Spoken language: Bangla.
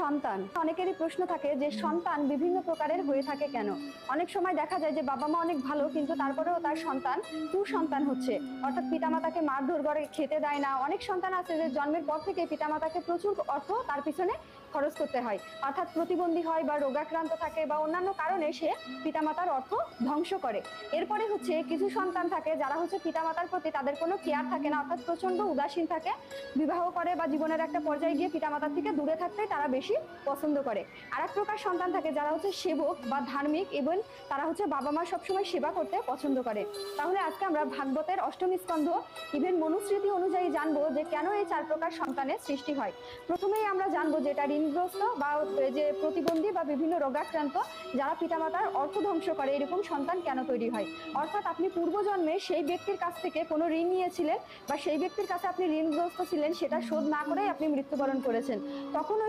সন্তান। অনেকেরই প্রশ্ন থাকে যে সন্তান বিভিন্ন প্রকারের হয়ে থাকে কেন? অনেক সময় দেখা যায় যে বাবা মা অনেক ভালো, কিন্তু তারপরেও তার সন্তান কুসন্তান হচ্ছে। অর্থাৎ পিতামাতাকে মারধর করে, খেতে দেয় না। অনেক সন্তান আছে যে জন্মের পর থেকে পিতামাতাকে প্রচুর অর্থ তার পিছনে খরচ করতে হয়। অর্থাৎ প্রতিবন্ধী হয় বা রোগাক্রান্ত থাকে বা অন্যান্য কারণে সে পিতামাতার অর্থ ধ্বংস করে। এরপরে হচ্ছে কিছু সন্তান থাকে যারা হচ্ছে পিতামাতার প্রতি তাদের কোনো কেয়ার থাকে না, অর্থাৎ প্রচণ্ড উদাসীন থাকে, বিবাহ করে বা জীবনের একটা পর্যায়ে গিয়ে পিতামাতার থেকে দূরে থাকতে তারা বেশি পছন্দ করে। আর এক প্রকার সন্তান থাকে যারা হচ্ছে সেবক বা ধার্মিক এবং তারা হচ্ছে বাবা মা সবসময় সেবা করতে পছন্দ করে। তাহলে আজকে আমরা ভাগবতের অষ্টমী স্কন্ধ ইভেন মনুস্মৃতি অনুযায়ী জানব যে কেন এই চার প্রকার সন্তানের সৃষ্টি হয়। প্রথমেই আমরা জানব যে এটা ঋণগ্রস্ত বা যে প্রতিবন্ধী বা বিভিন্ন রোগাক্রান্ত যারা পিতামাতার অর্থ ধ্বংস করে, এরকম সন্তান কেন তৈরি হয়? অর্থাৎ আপনি পূর্বজন্মে সেই ব্যক্তির কাছ থেকে কোনো ঋণ নিয়েছিলেন বা সেই ব্যক্তির কাছে আপনি ঋণগ্রস্ত ছিলেন, সেটা শোধ না করেই আপনি মৃত্যুবরণ করেছেন। তখন ওই